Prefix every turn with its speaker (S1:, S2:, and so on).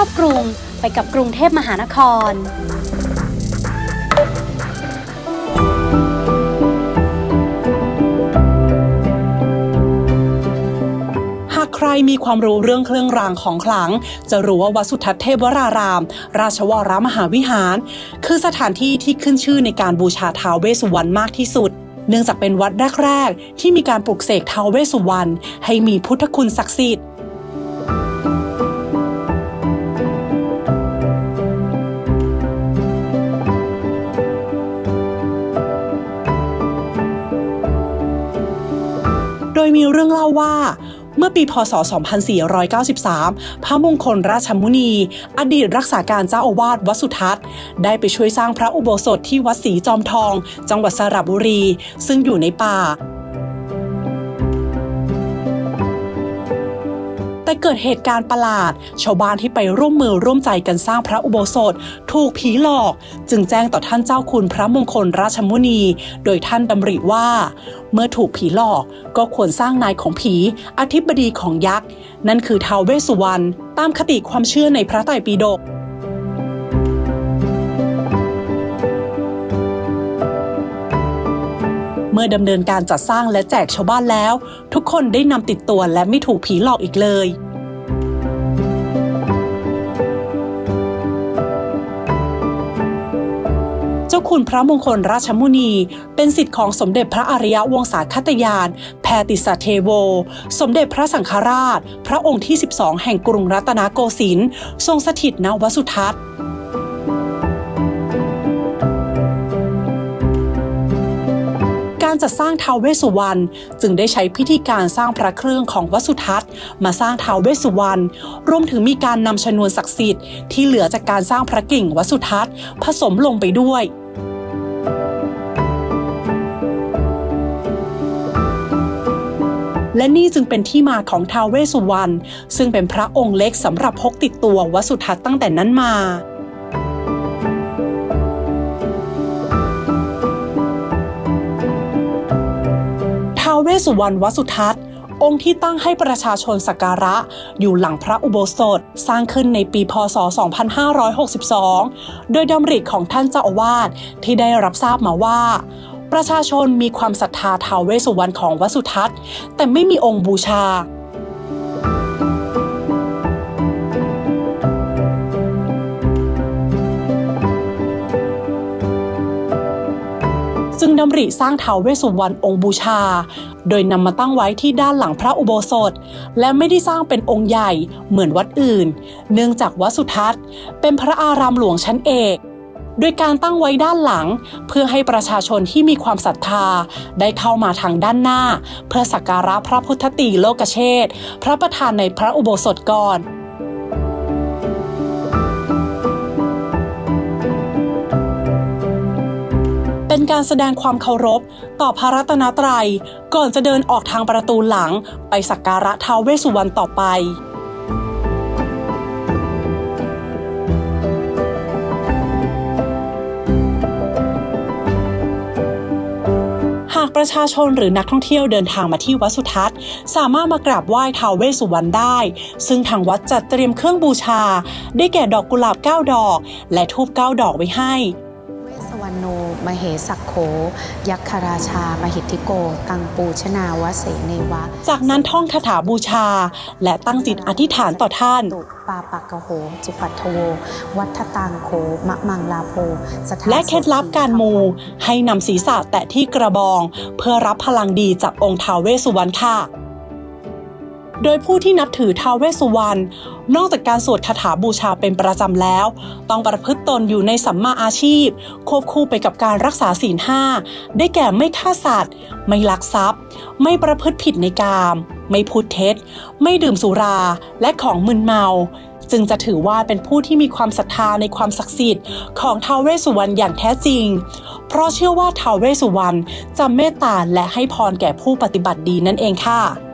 S1: อบกรุงไปกับกรุงเทพมหานคร
S2: หากใครมีความรู้เรื่องเครื่องรางของขลัง จะรู้ว่าวัดสุทัศน์เทพวราราม ราชวรมหาวิหาร คือสถานที่ที่ขึ้นชื่อในการบูชาท้าวเวสสุวรรณมากที่สุดเนื่องจากเป็นวัดแรก ๆ ที่มีการปลุกเสกท้าวเวสสุวรรณให้มีพุทธคุณศักดิ์สิทธิ์ ยมีเรื่องเล่าว่า เมื่อปีพศ 2493 พระมงคลราชมุนี อดีตรักษาการเจ้าอาวาสวัดสุทัศน์ ได้ไปช่วยสร้างพระอุโบสถที่วัดศรีจอมทอง จังหวัดสระบุรี ซึ่งอยู่ในป่า แต่เกิดเหตุการณ์ประหลาด ชาวบ้านที่ไปร่วมมือร่วมใจกันสร้างพระอุโบสถ ถูกผีหลอก จึงแจ้งต่อท่านเจ้าคุณพระมงคลราชมุนี โดยท่านดำริว่า เมื่อถูกผีหลอกก็ควรสร้างนายของผีอธิบดีของยักษ์ นั่นคือท้าวเวสสุวรรณตามคติความเชื่อในพระไตรปิฎก มื่อดำเนินการจัดสร้างและแจกชาวบ้านแล้ว ทุกคนได้นำติดตัวและไม่ถูกผีหลอกอีกเลยเจ้าคุณพระมงคลราชมุนี เป็นสิทธิ์ของสมเด็จพระอริยวงศาคตยาน แพติสเทโว สมเด็จพระสังฆราช พระองค์ที่ 12 แห่งกรุงรัตนโกสินทร์ทรงสถิตณวสุทัศน์ จัดสร้างท้าวเวสสุวรรณจึงได้ใช้พิธีการสร้างพระเครื่องของวัสุทัศน์ มาสร้างท้าวเวสสุวรรณรวมถึงมีการนำชนวนศักดิ์สิทธิ์ที่เหลือจากการสร้างพระกิ่งวัสุทัศน์ ผสมลงไปด้วยและนี่จึงเป็นที่มาของทาวเวสุวรรณซึ่งเป็นพระองค์เล็กสำหรับพกติดตัววัสุทัศน์ตั้งแต่นั้นมา สสุวรรณวสุทัศน์ องค์ที่ตั้งให้ประชาชนสักการะ อยู่หลังพระอุโบสถ สร้างขึ้นในปีพศ 2562 โดยดำริของท่านเจ้าอาวาสที่ได้รับทราบมาว่าประชาชนมีความศรัทธาทาวเวสุวรรณของวสุทัศน์ แต่ไม่มีองค์บูชา ดำริสร้างเท้าวเวสุวรรณองค์บูชา โดยนำมาตั้งไว้ที่ด้านหลังพระอุโบสถ และไม่ได้สร้างเป็นองค์ใหญ่เหมือนวัดอื่น เนื่องจากวัดสุทัศน์ เป็นพระอารามหลวงชั้นเอกโดยการตั้งไว้ด้านหลัง เพื่อให้ประชาชนที่มีความศรัทธา ได้เข้ามาทางด้านหน้า เพื่อสักการะพระพุทธตีโลกเชษฐพระประธานในพระอุโบสถก่อน เป็นการแสดงความเคารพ ต่อพระรัตนตรัย ก่อนจะเดินออกทางประตูหลังไปสักการะท้าวเวสสุวรรณต่อไปหากประชาชนหรือนักท่องเที่ยวเดินทางมาที่วัดสุทัศน์ สามารถมากราบไหว้ท้าวเวสสุวรรณได้ ซึ่งทางวัดจัดเตรียมเครื่องบูชา ได้แก่ดอกกุหลาบ 9 ดอก และทูบ9ดอกไว้ให้
S3: มเหสักโข ยักขราชา มหิทธิโก ตังปูชนาวเสเนวะ
S2: จากนั้นท่องคาถาบูชา และตั้งจิตอธิษฐานต่อท่าน
S3: ตุปาปากะโห จุปัทโทโว วัฏตังโขมะมังลาโพสถา
S2: และเคล็ดลับการมูให้นำศีรษะแตะที่กระบอง เพื่อรับพลังดีจากองค์ท้าวเวสสุวรรณค่ะ โดยผู้ที่นับถือท้าวเวสสุวรรณนอกจากการสวดคาถาบูชาเป็นประจำแล้ว ต้องประพฤติตนอยู่ในสัมมาอาชีพ ควบคู่ไปกับการรักษาศีลห้าได้แก่ไม่ฆ่าสัตว์ ไม่ลักทรัพย์ ไม่ประพฤติผิดในกาม ไม่พูดเท็จ ไม่ดื่มสุราและของมึนเมา จึงจะถือว่าเป็นผู้ที่มีความศรัทธาในความศักดิ์สิทธิ์ของท้าวเวสสุวรรณอย่างแท้จริง เพราะเชื่อว่าท้าวเวสสุวรรณจะเมตตาและให้พรแก่ผู้ปฏิบัติดีนั่นเองค่ะ